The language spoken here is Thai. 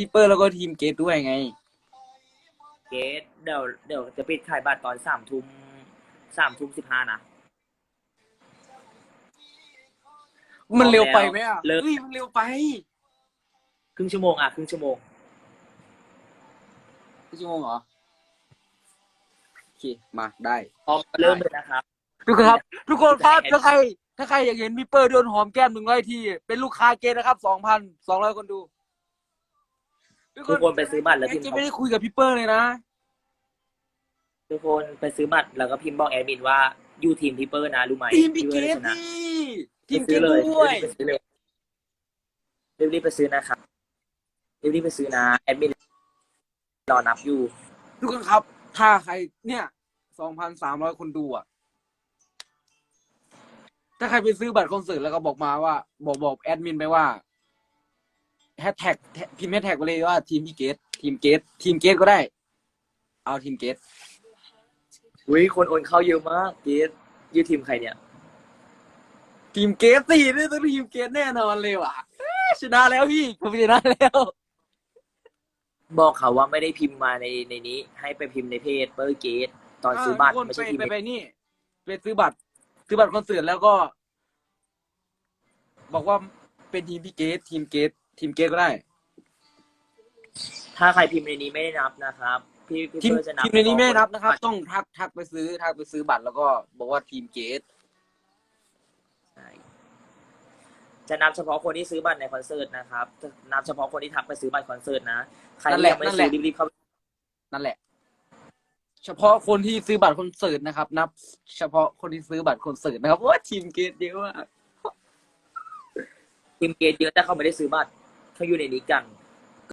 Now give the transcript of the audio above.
พี่เปอร์แล้วก็ทีมเกตด้วยไง เกตเดี๋ยวเดี๋ยวจะปิดขายบัตรตอนสามทุ่มสามทุ่มสิบห้านะ มันเร็วไปไหมอะเลิก เฮ้ยมันเร็วไปครึ่งชั่วโมงอะครึ่งชั่วโมง ชั่วโมงเหรอโอเคมาได้ พร้อมเริ่มเลยนะครับ ทุกคนครับทุกคนครับได้ถ้าใคร ถ้าใครอยากเห็นพี่เปอร์โดนหอมแก้มหนึ่งร้อยที เป็นลูกค้าเกตนะครับสองพันสองร้อยคนดู ทุกทุกคนไปซื้อบัตรแล้วเกพิตมจะพ์ไม่ได้คุยกับพี่เปอร์เลยนะ ทุกคนไปซื้อบัตรแล้วก็พิมพ์บอกแอดมินว่าอยู่ทีมพิเปอร์นะรู้ไหมทีมพี่เกพี่ตชนะนี่ทีมไปเกซื้อตเลยด้วยรีบไปซื้อเลยรีบๆไปซื้อนะครับรีบๆไปซื้อนะแอดมินรอนับอยู่ทุกคนครับ ถ้าใครเนี่ยสองพันสามร้อยคนดูอะ ถ้าใครไปซื้อบัตรคอนเสิร์ตแล้วก็บอกมาว่า บอกบอกแอดมินไปว่า แฮชแท็กพิมพ์แฮชแท็กไปเลยว่าทีมพี่เกตทีมเกตทีมเกตก็ได้ เอาทีมเกตอุ้ยคนโอนเข้าเยอะมากเกตอยู่ทีมใครเนี่ย ทีมเกตสินี่ต้องทีมเกตแน่นอนเลยว่ะเอ้ยชนะแล้วพี่ผมชนะแล้ว บอกเขาว่าไม่ได้พิมพ์มาในในนี้ ให้ไปพิมพ์ในเพจเปอร์เกตตอนซื้อบัตรทุกคนไม่ไปใช่พิมพ์ไปในไปนี่ไปซื้อบัตร ซื้อบัตรคอนเสิร์ตแล้วก็ บอกว่าเป็นทีมพี่เกตทีมเกต ทีมเกตก็ได้ ถ้าใครพิมพ์ในนี้ไม่ได้นับนะครับ พี่พี่ทีมเปอร์จะนับทีมในนี้ไม่ได้นับนะครับเฉพาต้องทักทักไปซื้อทักไปซื้อบัตรแล้วก็บอกว่าทีมเกตใช่จะนับเฉพาะคนที่ซื้อบัตรในคอนเสิร์ตนะครับจะนับเฉพาะคนที่ทักไปซื้อบัตรคอนเสิร์ตนะใครที่ยังไม่ได้ซื้อรีบๆเข้าไปนั่นแหละ เฉพาะคนที่ซื้อบัตรคอนเสิร์ตนะครับ นับ เฉพาะคนที่ซื้อบัตรคอนเสิร์ตนะครับเพราะว่าทีมเกตเยอะมากทีมเกตเยอะแต่เขาไม่ได้ซื้อบัตร เขาอยู่ในนี้กัน